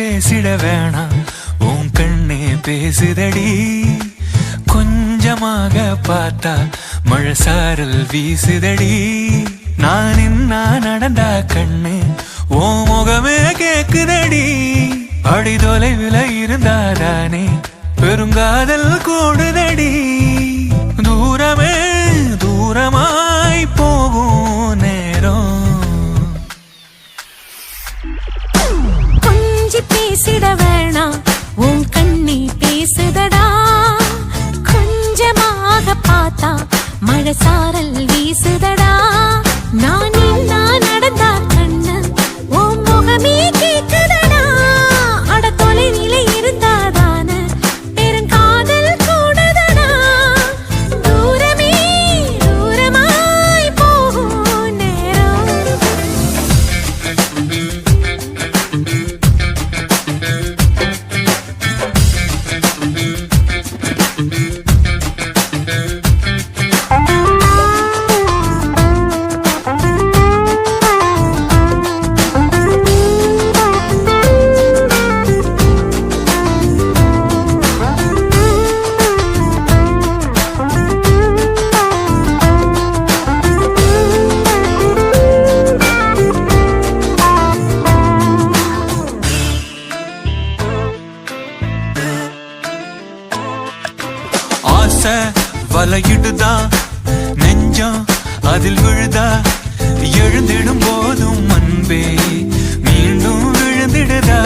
பேசிட வேணாம். உன் கண்ணே பேசுதடி. கொஞ்சமாக பார்த்தா மழை சாரல் வீசுதடி. நான் நின்னா நடந்தா கண்ணு ஓ முகமே கேக்குதடி. அடி தொலைவில் இருந்தாதானே பெருங்காதல் கூடுதடி. தூரமே பேசிட வேணாம் உன் கண்ணி பேசுதடா. கொஞ்சமாக பார்த்தா மழை சாரல் வீசுதடா. ஆசை வலையிடுதா? நெஞ்சம் அதில் விழுதா? எழுந்திடும் போதும் அன்பே மீண்டும் விழுந்திடுதா?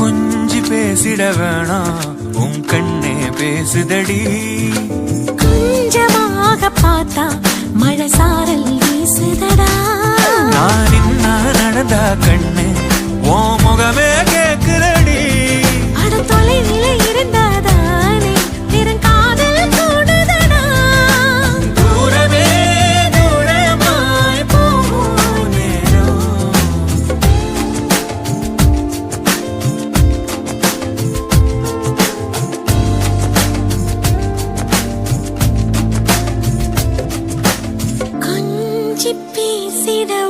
கொஞ்சி பேசிட வேணாம். உன் கண்ணே பேசுதடி. கொஞ்சமாக பார்த்தா மழை சாரல் வீசுதடா. நான் நின்னா நடந்தா கண்ணு ஓ முகமே கேக்குதடி. அட தொலைவில பேசிட வேணாம்